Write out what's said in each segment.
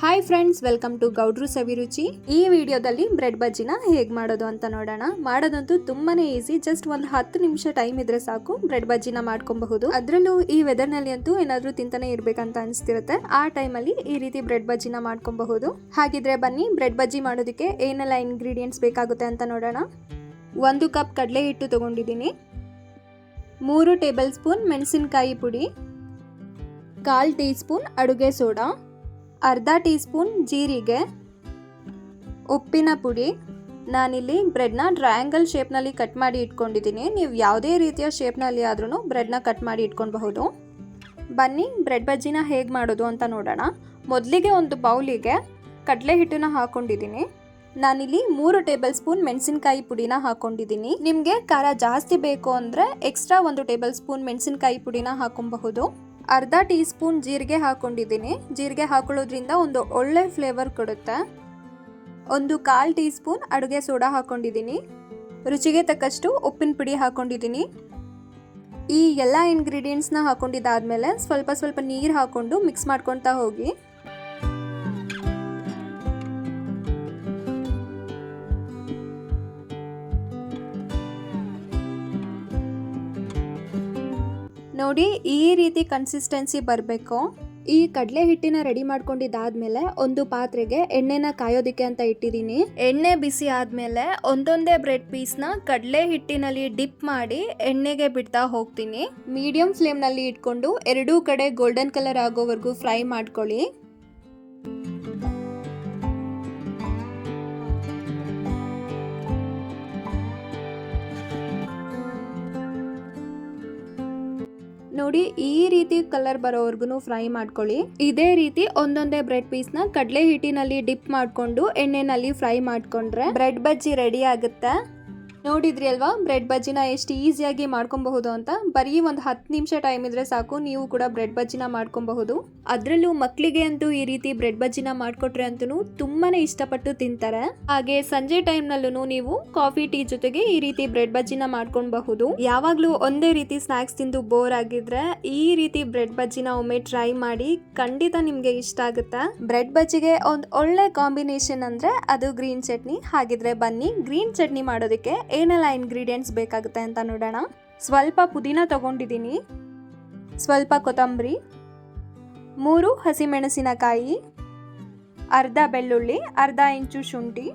Hi friends welcome to ಗೌಡ್ರು ಸವಿರುಚಿ ಈ ವಿಡಿಯೋದಲ್ಲಿ ಬ್ರೆಡ್ ಬಜ್ಜಿನ ಹೇಗೆ ಮಾಡೋದು ಅಂತ ನೋಡೋಣ. ಮಾಡೋದಂತೂ ತುಂಬಾನೇ ಈಸಿ ಜಸ್ಟ್ ಒಂದು ಹತ್ತು ನಿಮಿಷ ಟೈಮ್ ಇದ್ರೆ ಸಾಕು ಬ್ರೆಡ್ ಬಜ್ಜಿನ ಮಾಡ್ಕೊಬಹುದು. ಅದರಲ್ಲೂ ಈ ವೆದರ್ನಲ್ಲಿ ಅಂತೂ ಏನಾದ್ರೂ ತಿಂತಾನೆ ಇರಬೇಕಂತ ಅನಿಸ್ತಿರುತ್ತೆ. ಆ ಟೈಮಲ್ಲಿ ಈ ರೀತಿ ಬ್ರೆಡ್ ಬಜ್ಜಿನ ಮಾಡ್ಕೊಬಹುದು. ಹಾಗಿದ್ರೆ ಬನ್ನಿ ಬ್ರೆಡ್ ಬಜ್ಜಿ ಮಾಡೋದಕ್ಕೆ ಏನೆಲ್ಲ ಇಂಗ್ರೀಡಿಯೆಂಟ್ಸ್ ಬೇಕಾಗುತ್ತೆ ಅಂತ ನೋಡೋಣ. ಒಂದು ಕಪ್ ಕಡಲೆ ಹಿಟ್ಟು ತಗೊಂಡಿದ್ದೀನಿ. ಮೂರು ಟೇಬಲ್ ಸ್ಪೂನ್ ಮೆಣಸಿನಕಾಯಿ ಪುಡಿ. ಕಾಲ್ ಟೀ ಸ್ಪೂನ್ ಅಡುಗೆ ಸೋಡಾ. ಅರ್ಧ ಟೀ ಸ್ಪೂನ್ ಜೀರಿಗೆ, ಉಪ್ಪಿನ ಪುಡಿ. ನಾನಿಲ್ಲಿ ಬ್ರೆಡ್ನ ಟ್ರಯಾಂಗಲ್ ಶೇಪ್ನಲ್ಲಿ ಕಟ್ ಮಾಡಿ ಇಟ್ಕೊಂಡಿದ್ದೀನಿ. ನೀವು ಯಾವುದೇ ರೀತಿಯ ಶೇಪ್ನಲ್ಲಿ ಆದ್ರೂ ಬ್ರೆಡ್ನ ಕಟ್ ಮಾಡಿ ಇಟ್ಕೊಳ್ಬಹುದು. ಬನ್ನಿ, ಬ್ರೆಡ್ ಬಜ್ಜಿನ ಹೇಗೆ ಮಾಡೋದು ಅಂತ ನೋಡೋಣ. ಮೊದಲಿಗೆ ಒಂದು ಬೌಲಿಗೆ ಕಡಲೆ ಹಿಟ್ಟನ್ನ ಹಾಕೊಂಡಿದ್ದೀನಿ. ನಾನಿಲ್ಲಿ ಮೂರು ಟೇಬಲ್ ಸ್ಪೂನ್ ಮೆಣಸಿನಕಾಯಿ ಪುಡಿನ ಹಾಕೊಂಡಿದ್ದೀನಿ. ನಿಮಗೆ ಖಾರ ಜಾಸ್ತಿ ಬೇಕು ಅಂದರೆ ಎಕ್ಸ್ಟ್ರಾ ಒಂದು ಟೇಬಲ್ ಸ್ಪೂನ್ ಮೆಣಸಿನಕಾಯಿ ಪುಡಿನ ಹಾಕೊಬಹುದು ಅರ್ಧ ಟೀ ಸ್ಪೂನ್ ಜೀರಿಗೆ ಹಾಕೊಂಡಿದ್ದೀನಿ. ಜೀರಿಗೆ ಹಾಕೊಳ್ಳೋದ್ರಿಂದ ಒಂದು ಒಳ್ಳೆ ಫ್ಲೇವರ್ ಕೊಡುತ್ತೆ. ಒಂದು ಕಾಲು ಟೀ ಸ್ಪೂನ್ ಅಡುಗೆ ಸೋಡಾ ಹಾಕೊಂಡಿದ್ದೀನಿ. ರುಚಿಗೆ ತಕ್ಕಷ್ಟು ಉಪ್ಪಿನ ಪುಡಿ ಹಾಕೊಂಡಿದ್ದೀನಿ. ಈ ಎಲ್ಲ ಇಂಗ್ರೀಡಿಯೆಂಟ್ಸ್ನ ಹಾಕೊಂಡಿದ್ದಾದ್ಮೇಲೆ ಸ್ವಲ್ಪ ಸ್ವಲ್ಪ ನೀರು ಹಾಕೊಂಡು ಮಿಕ್ಸ್ ಮಾಡ್ಕೊತಾ ಹೋಗಿ ನೋಡಿ ಈ ರೀತಿ ಕನ್ಸಿಸ್ಟೆನ್ಸಿ ಬರಬೇಕು. ಈ ಕಡಲೆ ಹಿಟ್ಟಿನ ರೆಡಿ ಮಾಡ್ಕೊಂಡಿದ್ದಾದ್ಮೇಲೆ ಒಂದು ಪಾತ್ರೆಗೆ ಎಣ್ಣೆನ ಕಾಯೋದಿಕ್ಕೆ ಅಂತ ಇಟ್ಟಿದ್ದೀನಿ. ಎಣ್ಣೆ ಬಿಸಿ ಆದ್ಮೇಲೆ ಒಂದೊಂದೇ ಬ್ರೆಡ್ ಪೀಸ್ನ ಕಡಲೆ ಹಿಟ್ಟಿನಲ್ಲಿ ಡಿಪ್ ಮಾಡಿ ಎಣ್ಣೆಗೆ ಬಿಡ್ತಾ ಹೋಗ್ತೀನಿ. ಮೀಡಿಯಂ ಫ್ಲೇಮ್ನಲ್ಲಿ ಇಟ್ಕೊಂಡು ಎರಡೂ ಕಡೆ ಗೋಲ್ಡನ್ ಕಲರ್ ಆಗೋವರೆಗೂ ಫ್ರೈ ಮಾಡ್ಕೊಳ್ಳಿ. ನೋಡಿ, ಈ ರೀತಿ ಕಲರ್ ಬರೋವರೆಗೂ ಫ್ರೈ ಮಾಡ್ಕೊಳ್ಳಿ. ಇದೇ ರೀತಿ ಒಂದೊಂದೇ ಬ್ರೆಡ್ ಪೀಸ್ನ ಕಡಲೆ ಹಿಟ್ಟಿನಲ್ಲಿ ಡಿಪ್ ಮಾಡ್ಕೊಂಡು, ಎಣ್ಣೆನಲ್ಲಿ ಫ್ರೈ ಮಾಡ್ಕೊಂಡ್ರೆ ಬ್ರೆಡ್ ಬಜ್ಜಿ ರೆಡಿ ಆಗುತ್ತೆ. ನೋಡಿದ್ರಿ ಅಲ್ವಾ? ಬ್ರೆಡ್ ಬಜ್ಜಿನ ಎಷ್ಟು ಈಸಿಯಾಗಿ ಮಾಡ್ಕೊಬಹುದು ಅಂತ? ಬರೀ ಒಂದು ಹತ್ತು ನಿಮಿಷ ಟೈಮ್ ಇದ್ರೆ ಸಾಕು, ನೀವು ಕೂಡ ಬ್ರೆಡ್ ಬಜ್ಜಿನ ಮಾಡ್ಕೊಬಹುದು. ಅದರಲ್ಲೂ ಮಕ್ಕಳಿಗೆ ಅಂತೂ ಈ ರೀತಿ ಬ್ರೆಡ್ ಬಜ್ಜಿನ ಮಾಡಿಕೊಟ್ರೆ ಅಂತೂ ತುಂಬಾನೇ ಇಷ್ಟಪಟ್ಟು ತಿಂತಾರೆ. ಹಾಗೆ ಸಂಜೆ ಟೈಮ್ ನಲ್ಲೂ ನೀವು ಕಾಫಿ ಟೀ ಜೊತೆಗೆ ಈ ರೀತಿ ಬ್ರೆಡ್ ಬಜ್ಜಿನ ಮಾಡ್ಕೊಬಹುದು ಯಾವಾಗ್ಲೂ ಒಂದೇ ರೀತಿ ಸ್ನಾಕ್ಸ್ ತಿಂದು ಬೋರ್ ಆಗಿದ್ರೆ ಈ ರೀತಿ ಬ್ರೆಡ್ ಬಜ್ಜಿನ ಒಮ್ಮೆ ಟ್ರೈ ಮಾಡಿ ಖಂಡಿತ ನಿಮ್ಗೆ ಇಷ್ಟ ಆಗುತ್ತೆ. ಬ್ರೆಡ್ ಬಜ್ಜಿಗೆ ಒಂದು ಒಳ್ಳೆ ಕಾಂಬಿನೇಷನ್ ಅಂದ್ರೆ ಅದು ಗ್ರೀನ್ ಚಟ್ನಿ. ಹಾಗಿದ್ರೆ ಬನ್ನಿ ಗ್ರೀನ್ ಚಟ್ನಿ ಮಾಡೋದಕ್ಕೆ ಏನೆಲ್ಲ ಇಂಗ್ರೀಡಿಯೆಂಟ್ಸ್ ಬೇಕಾಗುತ್ತೆ ಅಂತ ನೋಡೋಣ. ಸ್ವಲ್ಪ ಪುದೀನ ತಗೊಂಡಿದ್ದೀನಿ. ಸ್ವಲ್ಪ ಕೊತ್ತಂಬರಿ. ಮೂರು ಹಸಿಮೆಣಸಿನಕಾಯಿ. ಅರ್ಧ ಬೆಳ್ಳುಳ್ಳಿ, ಅರ್ಧ ಇಂಚು ಶುಂಠಿ.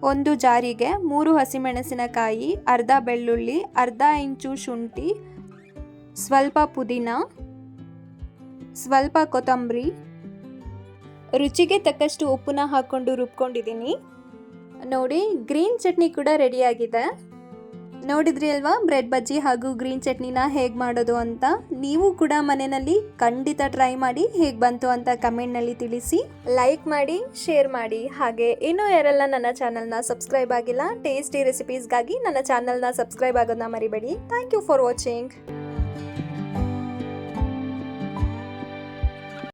ಒಂದು ಜಾರಿಗೆ ಮೂರು ಹಸಿಮೆಣಸಿನಕಾಯಿ, ಅರ್ಧ ಬೆಳ್ಳುಳ್ಳಿ, ಅರ್ಧ ಇಂಚು ಶುಂಠಿ. ಸ್ವಲ್ಪ ಪುದೀನ. ಸ್ವಲ್ಪ ಕೊತ್ತಂಬರಿ. ರುಚಿಗೆ ತಕ್ಕಷ್ಟು ಉಪ್ಪನ್ನ ಹಾಕ್ಕೊಂಡು ರುಬ್ಕೊಂಡಿದ್ದೀನಿ. ನೋಡಿ, ಗ್ರೀನ್ ಚಟ್ನಿ ಕೂಡ ರೆಡಿಯಾಗಿದೆ. ನೋಡಿದ್ರಿ ಅಲ್ವಾ, ಬ್ರೆಡ್ ಬಜ್ಜಿ ಹಾಗೂ ಗ್ರೀನ್ ಚಟ್ನಿನ ಹೇಗೆ ಮಾಡೋದು ಅಂತ? ನೀವು ಕೂಡ ಮನೆಯಲ್ಲಿ ಖಂಡಿತ ಟ್ರೈ ಮಾಡಿ ಹೇಗೆ ಬಂತು ಅಂತ ಕಮೆಂಟ್ನಲ್ಲಿ ತಿಳಿಸಿ. ಲೈಕ್ ಮಾಡಿ, ಶೇರ್ ಮಾಡಿ. ಹಾಗೆ ಇನ್ನೂ ಯಾರೆಲ್ಲ ನನ್ನ ಚಾನಲ್ನ ಸಬ್ಸ್ಕ್ರೈಬ್ ಆಗಿಲ್ಲ, ಟೇಸ್ಟಿ ರೆಸಿಪೀಸ್ಗಾಗಿ ನನ್ನ ಚಾನಲ್ನ ಸಬ್ಸ್ಕ್ರೈಬ್ ಆಗೋದನ್ನ ಮರಿಬೇಡಿ. Thank you for watching.